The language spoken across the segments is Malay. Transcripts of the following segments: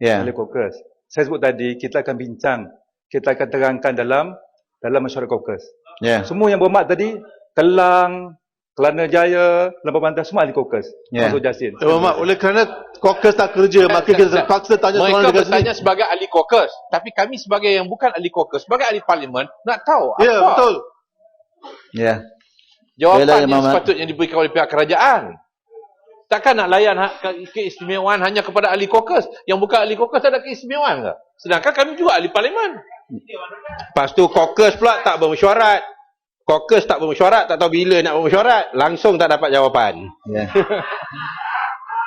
Ya. Ahli caucus. Saya sebut tadi, kita akan bincang. Kita akan terangkan dalam dalam mesyuarat caucus. Ya. Semua yang bermak tadi, Kelang, Kelana Jaya, Lembah Bantal, semua ahli caucus. Ya. Termasuk Jasin. Eh, Mak, oleh kerana caucus tak kerja, maka kita terpaksa tanya soalan Mereka dekat sini. bertanya sebagai ahli caucus. Tapi kami sebagai yang bukan ahli caucus, sebagai ahli parlimen, nak tahu Ya, apa betul. Ya. jawapan Yalah, yang sepatutnya diberikan oleh pihak kerajaan. Takkan nak layan ha- ke- keistimewaan hanya kepada ahli caucus. Yang bukan ahli tak ada keistimewaan ke? Sedangkan kami juga ahli parlimen. Lepas tu caucus pula tak bermesyuarat. Caucus tak bermesyuarat, tak tahu bila nak bermesyuarat. Langsung tak dapat jawapan. Ya.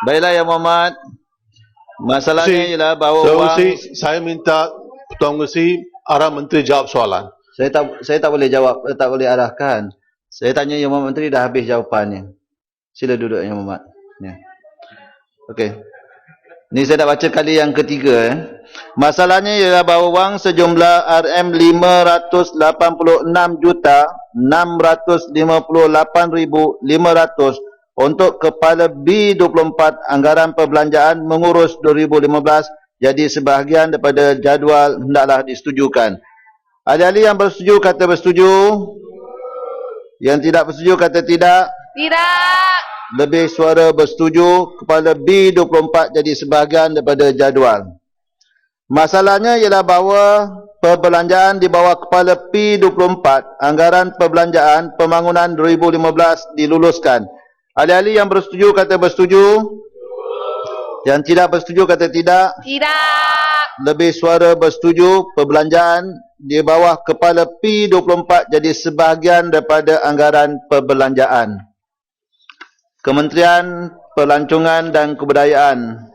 Baiklah ya Muhammad. Masalahnya Si- ialah bahawa So, wang si, saya minta Ketua Mengurusi arah Menteri jawab soalan. saya tak saya tak boleh jawab, tak boleh arahkan. Saya tanya Yang Muhammad Menteri dah habis jawapannya. Sila duduk Yang Muhammad. Ya. Okey. Ni saya dah baca kali yang ketiga eh. Masalahnya ialah bahawa wang sejumlah RM 586 juta 658,500 untuk Kepala B24 Anggaran Perbelanjaan mengurus 2015 jadi sebahagian daripada jadual hendaklah disetujukan. Ahli-ahli yang bersetuju kata bersetuju. Yang tidak bersetuju kata tidak. Tidak. Lebih suara bersetuju Kepala B24 jadi sebahagian daripada jadual. Masalahnya ialah bahawa perbelanjaan di bawah Kepala P24 Anggaran Perbelanjaan Pembangunan 2015 diluluskan. Ahli-ahli yang bersetuju kata bersetuju. Yang tidak bersetuju kata tidak. Tidak. Lebih suara bersetuju perbelanjaan di bawah Kepala P24 jadi sebahagian daripada anggaran perbelanjaan. Kementerian Pelancongan dan Kebudayaan